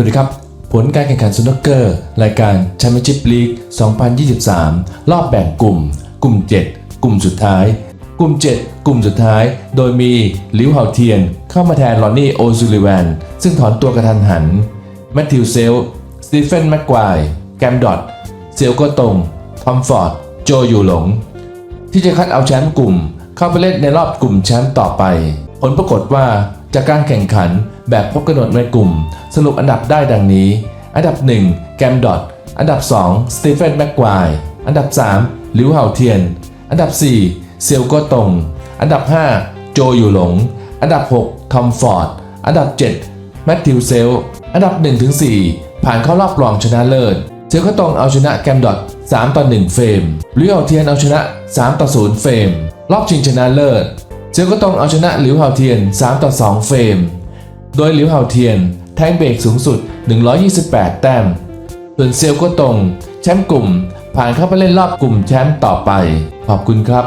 สวัสดีครับ ผลการแข่งขันสนุกเกอร์ รายการแชมเปี้ยนชิพลีก 2023 รอบแบ่งกลุ่ม กลุ่ม 7 กลุ่มสุดท้าย กลุ่ม 7 กลุ่มสุดท้าย โดยมีลิวเฮาเทียน เข้ามาแทนลอนนี่โอซูลิแวน ซึ่งถอนตัวกระทันหัน แมทธิวเซลสตีเฟนแม็กควาย แกมดอตเซลโกตง ทอมฟอร์ด โจยูหลง ที่จะคัดเอาแชมป์กลุ่ม เข้าไปเล่นในรอบกลุ่มแชมป์ต่อไป ผลปรากฏว่าจากการแข่งขัน แบบพบกำหนดในกลุ่ม สรุปอันดับได้ดังนี้ อันดับ 1 แกมดอตอันดับ 2 สตีเฟนแม็กควายอันดับ3ลิวเฮาเทียน อันดับ 4 เซียวโกตง อันดับ 5 โจอยู่หลง อันดับ 6 ทอมฟอร์ด อันดับ 7 แมทธิวเซล อันดับ 1-4 ผ่านเข้ารอบรองชนะเลิศ เซลก็ตงเอาชนะแกมดอท3ต่อ1เฟรมลิวเฮาเทียนเอาชนะ 3 ต่อ 0 เฟรม รอบชิงชนะเลิศ เซลก็ตงเอาชนะหลิวเฮาเทียน 3 ต่อ 2 เฟรม โดยหลิวเฮาเทียน แทงเบรกสูงสุด 128 แต้ม ส่วนเซียวก็ตรง แชมป์กลุ่ม ผ่านเข้าไปเล่นรอบกลุ่มแชมป์ต่อไป ขอบคุณครับ